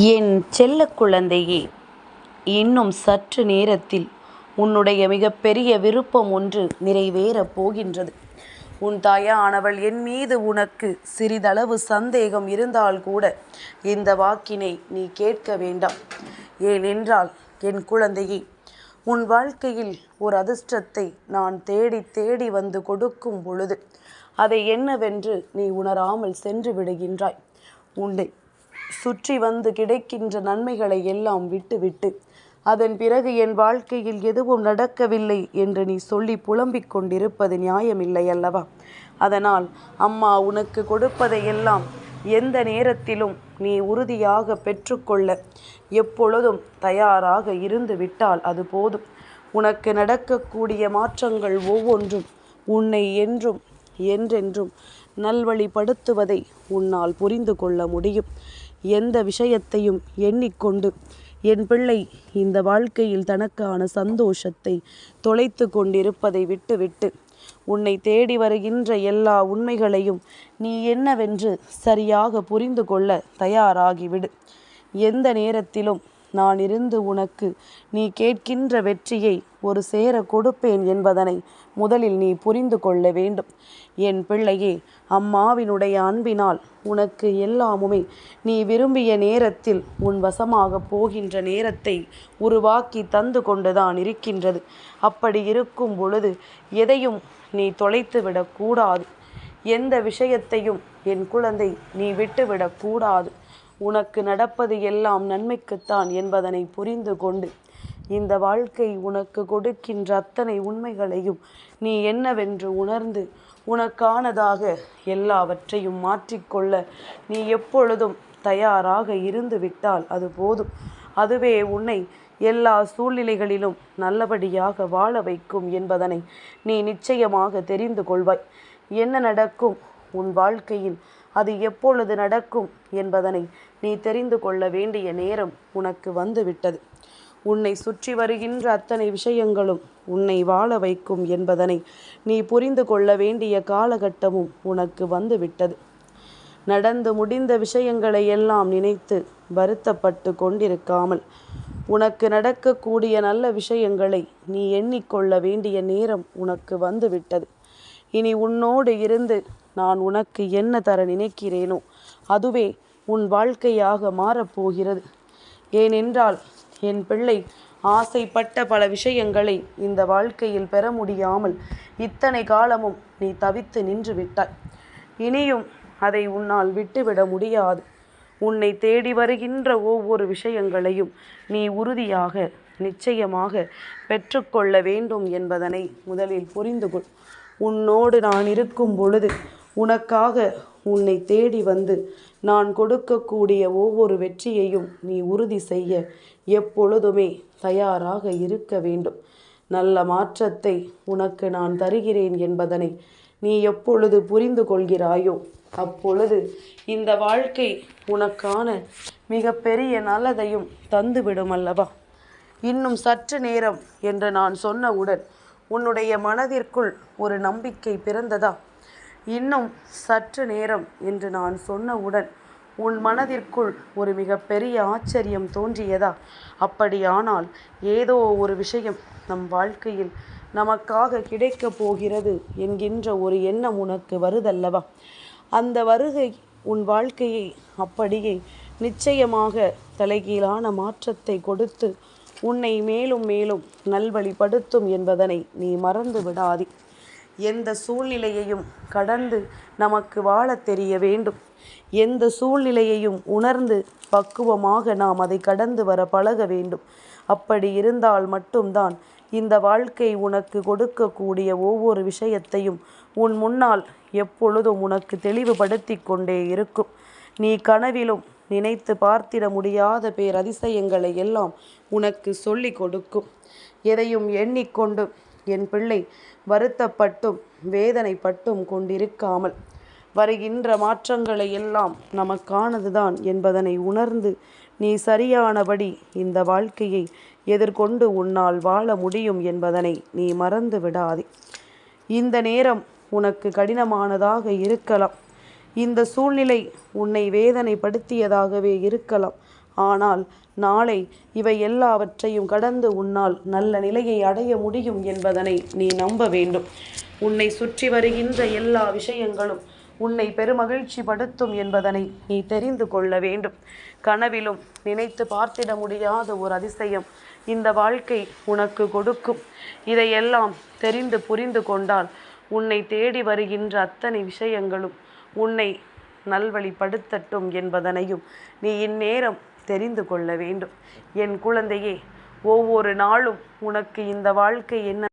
என் செல்ல குழந்தையே இன்னும் சற்று நேரத்தில் உன்னுடைய மிகப்பெரிய விருப்பம் ஒன்று நிறைவேறப் போகின்றது. உன் தாயானவள் என் மீது உனக்கு சிறிதளவு சந்தேகம் இருந்தால் கூட இந்த வாக்கினை நீ கேட்க வேண்டாம். ஏனென்றால் என் குழந்தையே உன் வாழ்க்கையில் ஒரு அதிர்ஷ்டத்தை நான் தேடி தேடி வந்து கொடுக்கும் பொழுது அதை என்னவென்று நீ உணராமல் சென்று விடுகின்றாய். உன்னை சுற்றி வந்து கிடைக்கின்ற நன்மைகளை எல்லாம் விட்டுவிட்டு அதன் பிறகு என் வாழ்க்கையில் எதுவும் நடக்கவில்லை என்று நீ சொல்லி புலம்பிக் கொண்டிருப்பது நியாயமில்லை அல்லவா? அதனால் அம்மா உனக்கு கொடுப்பதையெல்லாம் எந்த நேரத்திலும் நீ உறுதியாக பெற்றுக்கொள்ள எப்பொழுதும் தயாராக இருந்து விட்டால் அது போதும். உனக்கு நடக்கக்கூடிய மாற்றங்கள் ஒவ்வொன்றும் உன்னை என்றும் என்றென்றும் நல்வழிப்படுத்துவதை உன்னால் புரிந்து கொள்ள முடியும். எந்த விஷயத்தையும் எண்ணிக்கொண்டு என் பிள்ளை இந்த வாழ்க்கையில் தனக்கான சந்தோஷத்தை தொலைத்து கொண்டிருப்பதை விட்டுவிட்டு உன்னை தேடி வருகின்ற எல்லா உண்மைகளையும் நீ என்னவென்று சரியாக புரிந்து கொள்ள தயாராகிவிடு. எந்த நேரத்திலும் நான் இருந்து உனக்கு நீ கேட்கின்ற வெற்றியை ஒரு சேர கொடுப்பேன் என்பதனை முதலில் நீ புரிந்து கொள்ள வேண்டும். என் பிள்ளையே அம்மாவினுடைய அன்பினால் உனக்கு எல்லாமுமே நீ விரும்பிய நேரத்தில் உன் வசமாக போகின்ற நேரத்தை உருவாக்கி தந்து கொண்டுதான் இருக்கின்றது. அப்படி இருக்கும் பொழுது எதையும் நீ தொலைத்து விடக்கூடாது எந்த விஷயத்தையும் என் குழந்தை நீ விட்டுவிடக்கூடாது உனக்கு நடப்பது எல்லாம் நன்மைக்குத்தான் என்பதனை புரிந்து கொண்டு இந்த வாழ்க்கை உனக்கு கொடுக்கின்ற அத்தனை உண்மைகளையும் நீ என்னவென்று உணர்ந்து உனக்கானதாக எல்லாவற்றையும் மாற்றிக்கொள்ள நீ எப்பொழுதும் தயாராக இருந்து விட்டால் அது போதும். அதுவே உன்னை எல்லா சூழ்நிலைகளிலும் நல்லபடியாக வாழ வைக்கும் என்பதனை நீ நிச்சயமாக தெரிந்து கொள்வாய். என்ன நடக்கும்? உன் வாழ்க்கையில் அது எப்பொழுது நடக்கும் என்பதனை நீ தெரிந்து கொள்ள வேண்டிய நேரம் உனக்கு வந்துவிட்டது. உன்னை சுற்றி வருகின்ற அத்தனை விஷயங்களும் உன்னை வாழ வைக்கும் என்பதனை நீ புரிந்து கொள்ள வேண்டிய காலகட்டமும் உனக்கு வந்துவிட்டது. நடந்து முடிந்த விஷயங்களை எல்லாம் நினைத்து வருத்தப்பட்டு கொண்டிருக்காமல் உனக்கு நடக்கக்கூடிய நல்ல விஷயங்களை நீ எண்ணிக்கொள்ள வேண்டிய நேரம் உனக்கு வந்துவிட்டது. இனி உன்னோடு இருந்து நான் உனக்கு என்ன தர நினைக்கிறேனோ? அதுவே உன் வாழ்க்கையாக மாறப்போகிறது. ஏனென்றால் என் பிள்ளை ஆசைப்பட்ட பல விஷயங்களை இந்த வாழ்க்கையில் பெற முடியாமல் இத்தனை காலமும் நீ தவித்து நின்று விட்டாய். இனியும் அதை உன்னால் விட்டுவிட முடியாது. உன்னை தேடி வருகின்ற ஒவ்வொரு விஷயங்களையும் நீ உறுதியாக நிச்சயமாக பெற்றுக்கொள்ள வேண்டும் என்பதனை முதலில் புரிந்து கொள் உன்னோடு நான் இருக்கும் பொழுது உனக்காக உன்னை தேடி வந்து நான் கொடுக்கக்கூடிய ஒவ்வொரு வெற்றியையும் நீ உறுதி செய்ய எப்பொழுதுமே தயாராக இருக்க வேண்டும். நல்ல மாற்றத்தை உனக்கு நான் தருகிறேன் என்பதனை நீ எப்பொழுது புரிந்து கொள்கிறாயோ அப்பொழுது இந்த வாழ்க்கை உனக்கான மிகப்பெரிய நல்லதையும் தந்துவிடும் அல்லவா? இன்னும் சற்று நேரம் என்று நான் சொன்னவுடன் உன்னுடைய மனதிற்குள் ஒரு நம்பிக்கை பிறந்ததா? இன்னும் சற்று நேரம் என்று நான் சொன்னவுடன் உன் மனதிற்குள் ஒரு மிகப்பெரிய ஆச்சரியம் தோன்றியதா? அப்படியானால் ஏதோ ஒரு விஷயம் நம் வாழ்க்கையில் நமக்காக கிடைக்கப் போகிறது என்கின்ற ஒரு எண்ணம் உனக்கு வருதல்லவா? அந்த வருகை உன் வாழ்க்கையை அப்படியே நிச்சயமாக தலைகீழான மாற்றத்தை கொடுத்து உன்னை மேலும் மேலும் நல்வழிப்படுத்தும் என்பதனை நீ மறந்து விடாதே எந்த சூழ்நிலையையும் கடந்து நமக்கு வாழத் தெரிய வேண்டும். எந்த சூழ்நிலையையும் உணர்ந்து பக்குவமாக நாம் அதை கடந்து வர பழக வேண்டும். அப்படி இருந்தால் மட்டும்தான் இந்த வாழ்க்கை உனக்கு கொடுக்கக்கூடிய ஒவ்வொரு விஷயத்தையும் உன் முன்னால் எப்பொழுதும் உனக்கு தெளிவுபடுத்தி கொண்டே இருக்கும். நீ கனவிலும் நினைத்து பார்த்திட முடியாத பேர் அதிசயங்களை எல்லாம் உனக்கு சொல்லி கொடுக்கும். எதையும் எண்ணிக்கொண்டு என் பிள்ளை வருத்தப்பட்டும் வேதனைப்பட்டும் கொண்டிருக்காமல். வருகின்ற மாற்றங்களை எல்லாம் நமக்கானதுதான் என்பதனை உணர்ந்து நீ சரியானபடி இந்த வாழ்க்கையை எதிர்கொண்டு உன்னால் வாழ முடியும் என்பதனை நீ மறந்து விடாதே. இந்த நேரம் உனக்கு கடினமானதாக இருக்கலாம். இந்த சூழ்நிலை உன்னை வேதனைப்படுத்தியதாகவே இருக்கலாம். ஆனால் நாளை இவை எல்லாவற்றையும் கடந்து உன்னால் நல்ல நிலையை அடைய முடியும் என்பதனை நீ நம்ப வேண்டும். உன்னை சுற்றி வருகின்ற எல்லா விஷயங்களும் உன்னை பெருமகிழ்ச்சி படுத்தும் என்பதனை நீ தெரிந்து கொள்ள வேண்டும். கனவிலும் நினைத்து பார்த்திட முடியாத ஒரு அதிசயம் இந்த வாழ்க்கை உனக்கு கொடுக்கும். இதையெல்லாம் தெரிந்து புரிந்து கொண்டால் உன்னை தேடி வருகின்ற அத்தனை விஷயங்களும் உன்னை நல்வழிப்படுத்தட்டும் என்பதனையும் நீ இந்நேரம் தெரிந்து கொள்ள வேண்டும். என் குழந்தையே ஒவ்வொரு நாளும் உனக்கு இந்த வாழ்க்கை என்ன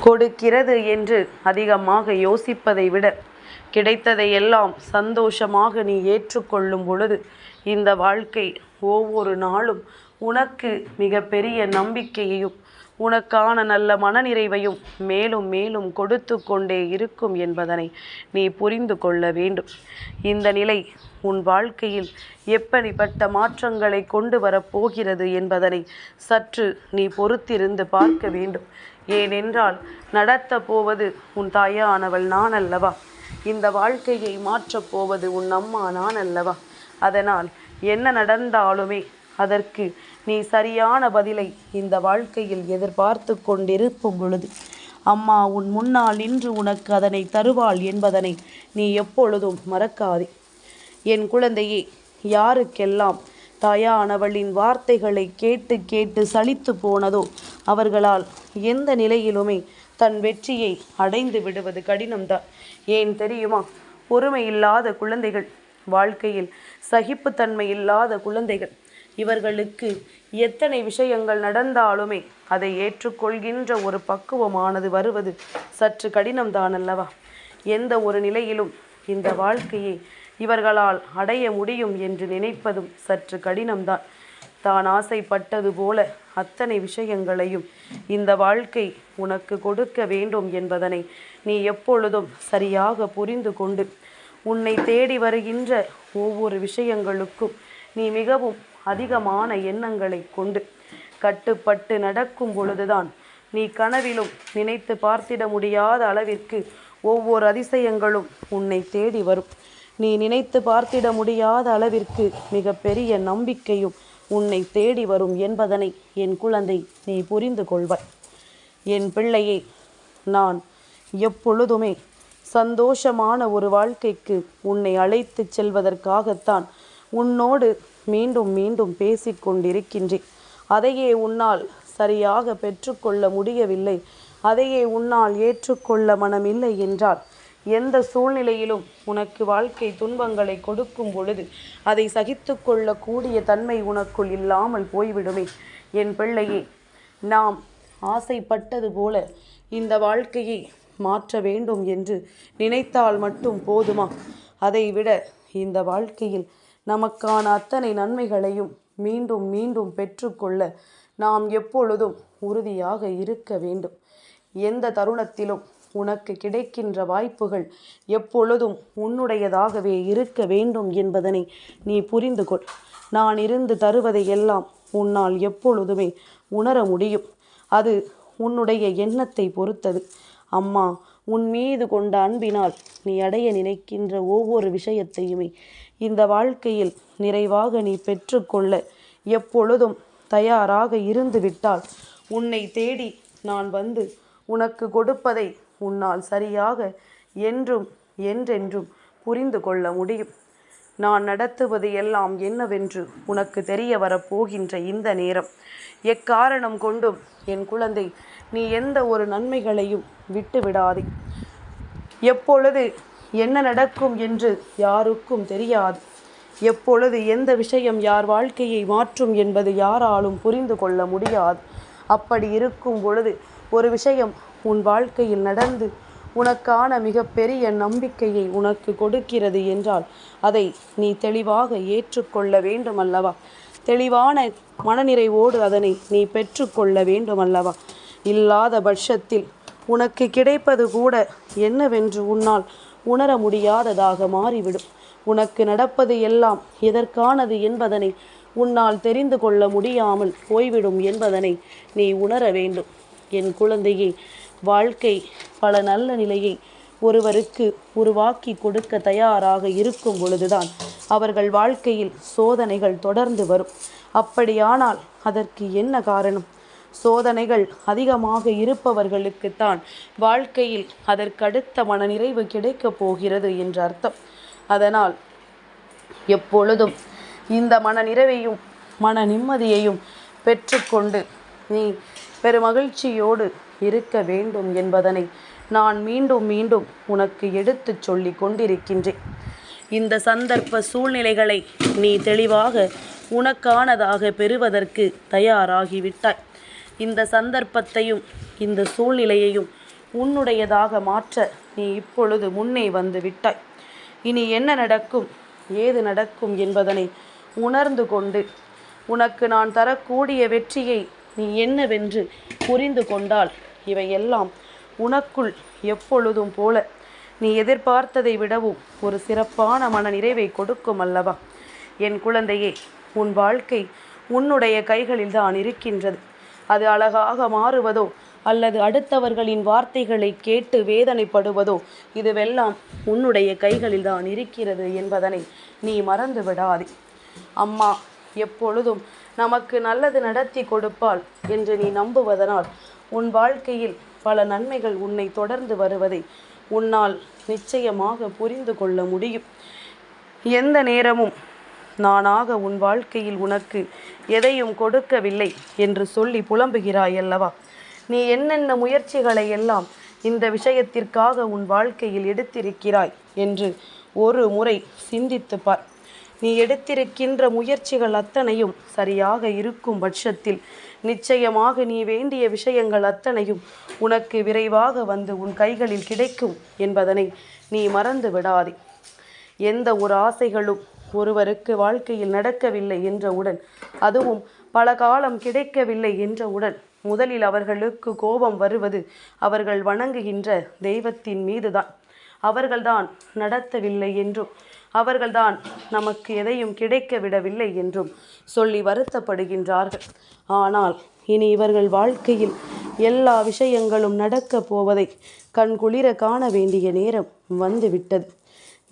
கொடுக்கிறது என்று அதிகமாக யோசிப்பதை விட கிடைத்ததை எல்லாம் சந்தோஷமாக நீ ஏற்றுக்கொள்ளும் பொழுது இந்த வாழ்க்கை ஒவ்வொரு நாளும் உனக்கு மிகப்பெரிய நம்பிக்கையையும் உனக்கான நல்ல மனநிறைவையும் மேலும் மேலும் கொடுத்து கொண்டே இருக்கும் என்பதனை நீ புரிந்து கொள்ள வேண்டும். இந்த நிலை உன் வாழ்க்கையில் எப்படிப்பட்ட மாற்றங்களை கொண்டு வரப்போகிறது என்பதனை சற்று நீ பொறுத்திருந்து பார்க்க வேண்டும். ஏனென்றால் நடத்த போவது உன் தாயானவள் நான் அல்லவா இந்த வாழ்க்கையை மாற்றப் போவது உன் அம்மா நான் அல்லவா அதனால் என்ன நடந்தாலுமே அதற்கு நீ சரியான பதிலை இந்த வாழ்க்கையில் எதிர்பார்த்து கொண்டிருக்கும் பொழுது அம்மா உன் முன்னால் நின்று உனக்கு அதனை தருவாள் என்பதனை நீ எப்பொழுதும் மறக்காதே. என் குழந்தையே யாருக்கெல்லாம் தாயானவளின் வார்த்தைகளை கேட்டு கேட்டு சலித்து போனதோ அவர்களால் எந்த நிலையிலுமே தன் வெற்றியை அடைந்து விடுவது கடினம்தான். ஏன் தெரியுமா? பொறுமை இல்லாத குழந்தைகள் வாழ்க்கையில் சகிப்புத்தன்மை இல்லாத குழந்தைகள். இவர்களுக்கு எத்தனை விஷயங்கள் நடந்தாலுமே அதை ஏற்றுக்கொள்கின்ற ஒரு பக்குவமானது வருவது சற்று கடினம்தான் அல்லவா எந்த ஒரு நிலையிலும் இந்த வாழ்க்கையை இவர்களால் அடைய முடியும் என்று நினைப்பதும் சற்று கடினம்தான். தான் ஆசைப்பட்டது போல அத்தனை விஷயங்களையும் இந்த வாழ்க்கை உனக்கு கொடுக்க வேண்டும் என்பதனை நீ எப்பொழுதும் சரியாக புரிந்து கொண்டு உன்னை தேடி வருகின்ற ஒவ்வொரு விஷயங்களுக்கும் நீ மிகவும் அதிகமான எண்ணங்களை கொண்டு கட்டுப்பட்டு நடக்கும் பொழுதுதான் நீ கனவிலும் நினைத்து பார்த்திட முடியாத அளவிற்கு ஒவ்வொரு அதிசயங்களும் உன்னை தேடி வரும். நீ நினைத்து பார்த்திட முடியாத அளவிற்கு மிக பெரிய நம்பிக்கையும் உன்னை தேடி வரும் என்பதனை என் குழந்தை நீ புரிந்து கொள்வாய். என் பிள்ளையே நான் எப்பொழுதுமே சந்தோஷமான ஒரு வாழ்க்கைக்கு உன்னை அழைத்துச் செல்வதற்காகத்தான் உன்னோடு மீண்டும் மீண்டும் பேசிக்கொண்டிருக்கின்றேன் அதையே உன்னால் சரியாக பெற்றுக்கொள்ள முடியவில்லை. அதையே உன்னால் ஏற்றுக்கொள்ள மனமில்லை என்றால் எந்த சூழ்நிலையிலும் உனக்கு வாழ்க்கை துன்பங்களை கொடுக்கும் பொழுது அதை சகித்து கொள்ளக்கூடிய தன்மை உனக்குள் இல்லாமல் போய்விடுமே. என் பிள்ளையே நாம் ஆசைப்பட்டது போல இந்த வாழ்க்கையை மாற்ற வேண்டும் என்று நினைத்தால் மட்டும் போதுமா? அதைவிட இந்த வாழ்க்கையில் நமக்கான அத்தனை நன்மைகளையும் மீண்டும் மீண்டும் பெற்றுக்கொள்ள நாம் எப்பொழுதும் உறுதியாக இருக்க வேண்டும். எந்த தருணத்திலும் உனக்கு கிடைக்கின்ற வாய்ப்புகள் எப்பொழுதும் உன்னுடையதாகவே இருக்க வேண்டும் என்பதனை நீ புரிந்து கொள். நான் இருந்து தருவதை எல்லாம் உன்னால் எப்பொழுதுமே உணர முடியும். அது உன்னுடைய எண்ணத்தை பொறுத்தது. அம்மா உன் மீது கொண்ட அன்பினால் நீ அடைய நினைக்கின்ற ஒவ்வொரு விஷயத்தையுமே இந்த வாழ்க்கையில் நிறைவாக நீ பெற்றுக்கொள்ள எப்பொழுதும் தயாராக இருந்து விட்டால் உன்னை தேடி நான் வந்து உனக்கு கொடுப்பதை உன்னால் சரியாக என்றும் என்றென்றும் புரிந்து கொள்ள முடியும். நான் நடத்துவது எல்லாம் என்னவென்று உனக்கு தெரிய வரப்போகின்ற இந்த நேரம். எக்காரணம் கொண்டும் என் குழந்தை நீ எந்த ஒரு நன்மைகளையும் விட்டு விடாதே எப்பொழுது என்ன நடக்கும் என்று யாருக்கும் தெரியாது. எப்பொழுது எந்த விஷயம் யார் வாழ்க்கையை மாற்றும் என்பது யாராலும் புரிந்து கொள்ள முடியாது. அப்படி இருக்கும் பொழுது ஒரு விஷயம் உன் வாழ்க்கையில் நடந்து உனக்கான மிகப்பெரிய நம்பிக்கையை உனக்கு கொடுக்கிறது என்றால் அதை நீ தெளிவாக ஏற்றுக்கொள்ள வேண்டும் அல்லவா தெளிவான மனநிறைவோடு அதனை நீ பெற்றுக்கொள்ள வேண்டும் அல்லவா இல்லாத பட்சத்தில் உனக்கு கிடைப்பது கூட என்னவென்று உன்னால் உணர முடியாததாக மாறிவிடும். உனக்கு நடப்பது எல்லாம் எதற்கானது என்பதனை உன்னால் தெரிந்து கொள்ள முடியாமல் போய்விடும் என்பதனை நீ உணர வேண்டும். என் குழந்தையே வாழ்க்கை பல நல்ல நிலையை ஒருவருக்கு உருவாக்கி கொடுக்க தயாராக இருக்கும் பொழுதுதான் அவர்கள் வாழ்க்கையில் சோதனைகள் தொடர்ந்து வரும். அப்படியானால் அதற்கு என்ன காரணம்? சோதனைகள் அதிகமாக இருப்பவர்களுக்குத்தான் வாழ்க்கையில் அதற்கடுத்த மனநிறைவு கிடைக்கப் போகிறது என்று அர்த்தம். அதனால் எப்பொழுதும் இந்த மன நிறைவையும் மன நிம்மதியையும் பெற்றுக்கொண்டு நீ பெருமகிழ்ச்சியோடு இருக்க வேண்டும் என்பதனை நான் மீண்டும் மீண்டும் உனக்கு எடுத்துச் சொல்லி கொண்டிருக்கின்றேன். இந்த சந்தர்ப்ப சூழ்நிலைகளை நீ தெளிவாக உனக்கானதாக பெறுவதற்கு தயாராகிவிட்டாய். இந்த சந்தர்ப்பத்தையும் இந்த சூழ்நிலையையும் உன்னுடையதாக மாற்ற நீ இப்பொழுது முன்னே வந்து விட்டாய். இனி என்ன நடக்கும் ஏது நடக்கும் என்பதனை உணர்ந்து கொண்டு உனக்கு நான் தரக்கூடிய வெற்றியை நீ என்னவென்று புரிந்து கொண்டால் இவையெல்லாம் உனக்குள் எப்பொழுதும் போல நீ எதிர்பார்த்ததை விடவும் ஒரு சிறப்பான மன நிறைவை கொடுக்கும் அல்லவா? என் குழந்தையே உன் வாழ்க்கை உன்னுடைய கைகளில் தான் இருக்கின்றது. அது அழகாக மாறுவதோ அல்லது அடுத்தவர்களின் வார்த்தைகளை கேட்டு வேதனைப்படுவதோ இதுவெல்லாம் உன்னுடைய கைகளில் தான் இருக்கிறது என்பதனை நீ மறந்து விடாதே. அம்மா எப்பொழுதும் நமக்கு நல்லது நடத்தி கொடுப்பாள் என்று நீ நம்புவதனால் உன் வாழ்க்கையில் பல நன்மைகள் உன்னை தொடர்ந்து வருவதை உன்னால் நிச்சயமாக புரிந்து கொள்ள முடியும். எந்த நேரமும் நானாக உன் வாழ்க்கையில் உனக்கு எதையும் கொடுக்கவில்லை என்று சொல்லி புலம்புகிறாய் அல்லவா நீ என்னென்ன முயற்சிகளை எல்லாம் இந்த விஷயத்திற்காக உன் வாழ்க்கையில் எடுத்திருக்கிறாய் என்று ஒரு முறை சிந்தித்து பார். நீ எடுத்திருக்கின்ற முயற்சிகள் அத்தனையும் சரியாக இருக்கும் பட்சத்தில் நிச்சயமாக நீ வேண்டிய விஷயங்கள் அத்தனையும் உனக்கு விரைவாக வந்து உன் கைகளில் கிடைக்கும் என்பதனை நீ மறந்து விடாதே. எந்த ஒரு ஆசைகளும் ஒருவருக்கு வாழ்க்கையில் நடக்கவில்லை என்றவுடன் அதுவும் பல காலம் கிடைக்கவில்லை என்றவுடன் முதலில் அவர்களுக்கு கோபம் வருவது அவர்கள் வணங்குகின்ற தெய்வத்தின் மீதுதான். அவர்கள்தான் நடத்தவில்லை என்றும் அவர்கள்தான் நமக்கு எதையும் கிடைக்க விடவில்லை என்றும் சொல்லி வருத்தப்படுகின்றார்கள். ஆனால் இனி இவர்கள் வாழ்க்கையில் எல்லா விஷயங்களும் நடக்கப் போவதை கண்குளிர காண வேண்டிய நேரம் வந்துவிட்டது.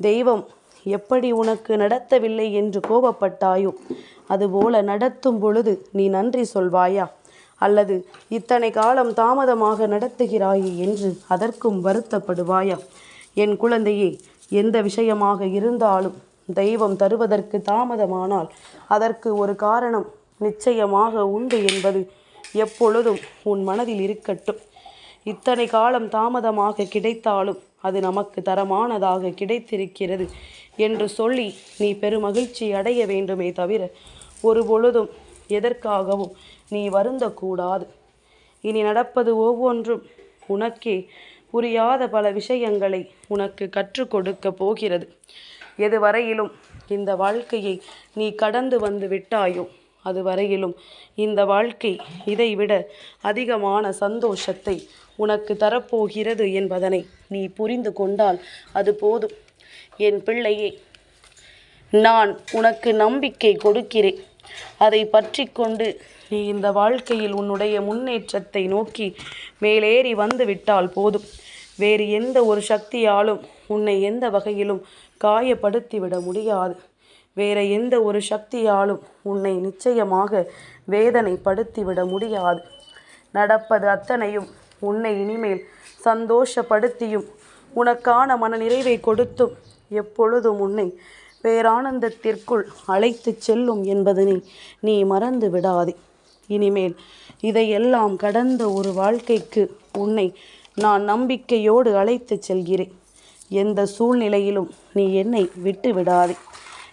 தெய்வம் எப்படி உனக்கு நடத்தவில்லை என்று கோபப்பட்டாயோ? அதுபோல நடத்தும் பொழுது நீ நன்றி சொல்வாயா? அல்லது இத்தனை காலம் தாமதமாக நடத்துகிறாயே என்று அதற்கும் வருத்தப்படுவாயா? என் குழந்தையே எந்த விஷயமாக இருந்தாலும் தெய்வம் தருவதற்கு தாமதமானால் அதற்கு ஒரு காரணம் நிச்சயமாக உண்டு என்பது எப்பொழுதும் உன் மனதில் இருக்கட்டும். இத்தனை காலம் தாமதமாக கிடைத்தாலும் அது நமக்கு தரமானதாக கிடைத்திருக்கிறது என்று சொல்லி நீ பெருமகிழ்ச்சி அடைய வேண்டுமே தவிர ஒரு பொழுதும் எதற்காகவும் நீ வருந்தக்கூடாது. இனி நடப்பது ஒவ்வொன்றும் உனக்கே புரியாத பல விஷயங்களை உனக்கு கற்றுக் கொடுக்க போகிறது. எதுவரையிலும் இந்த வாழ்க்கையை நீ கடந்து வந்து விட்டாயோ அதுவரையிலும் இந்த வாழ்க்கை இதைவிட அதிகமான சந்தோஷத்தை உனக்கு தரப்போகிறது என்பதனை நீ புரிந்து கொண்டால் அது போதும். என் பிள்ளையே நான் உனக்கு நம்பிக்கை கொடுக்கிறேன். அதை பற்றி கொண்டு நீ இந்த வாழ்க்கையில் உன்னுடைய முன்னேற்றத்தை நோக்கி மேலேறி வந்து விட்டால் போதும். வேறு எந்த ஒரு சக்தியாலும் உன்னை எந்த வகையிலும் காயப்படுத்திவிட முடியாது. வேற எந்த ஒரு சக்தியாலும் உன்னை நிச்சயமாக வேதனைப்படுத்திவிட முடியாது. நடப்பது அத்தனையும் உன்னை இனிமேல் சந்தோஷப்படுத்தியும் உனக்கான மனநிறைவை கொடுத்தும் எப்பொழுதும் உன்னை பேரானந்தத்திற்குள் அழைத்துச் செல்லும் என்பதனை நீ மறந்து விடாதே. இனிமேல் இதையெல்லாம் கடந்த ஒரு வாழ்க்கைக்கு உன்னை நான் நம்பிக்கையோடு அழைத்துச் செல்கிறேன். எந்த சூழ்நிலையிலும் நீ என்னை விட்டு விடாதே.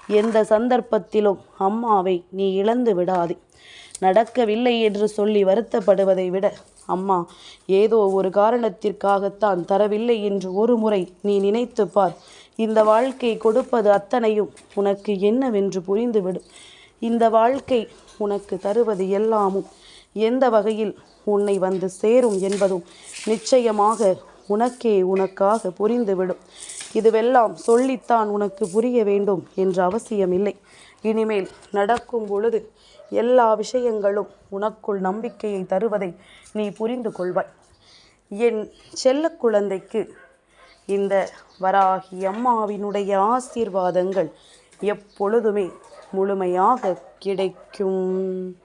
எந்த சந்தர்ப்பத்திலும் அம்மாவை நீ இழந்து விடாதே. நடக்கவில்லை என்று சொல்லி வருத்தப்படுவதை விட அம்மா ஏதோ ஒரு காரணத்திற்காகத்தான் தரவில்லை என்று ஒரு முறை நீ நினைத்து பார். இந்த வாழ்க்கை கொடுப்பது அத்தனையும் உனக்கு என்னவென்று புரிந்துவிடும் இந்த வாழ்க்கை உனக்கு தருவது எல்லாமும் எந்த வகையில் உன்னை வந்து சேரும் என்பதும் நிச்சயமாக உனக்கே உனக்காக புரிந்துவிடும். இதுவெல்லாம் சொல்லித்தான் உனக்கு புரிய வேண்டும் என்ற அவசியமில்லை. இனிமேல் நடக்கும் பொழுது எல்லா விஷயங்களும் உனக்குள் நம்பிக்கையை தருவதை நீ புரிந்து கொள்வாய். என் செல்ல குழந்தைக்கு இந்த வராகி அம்மாவினுடைய ஆசீர்வாதங்கள் எப்பொழுதுமே முழுமையாக கிடைக்கும்.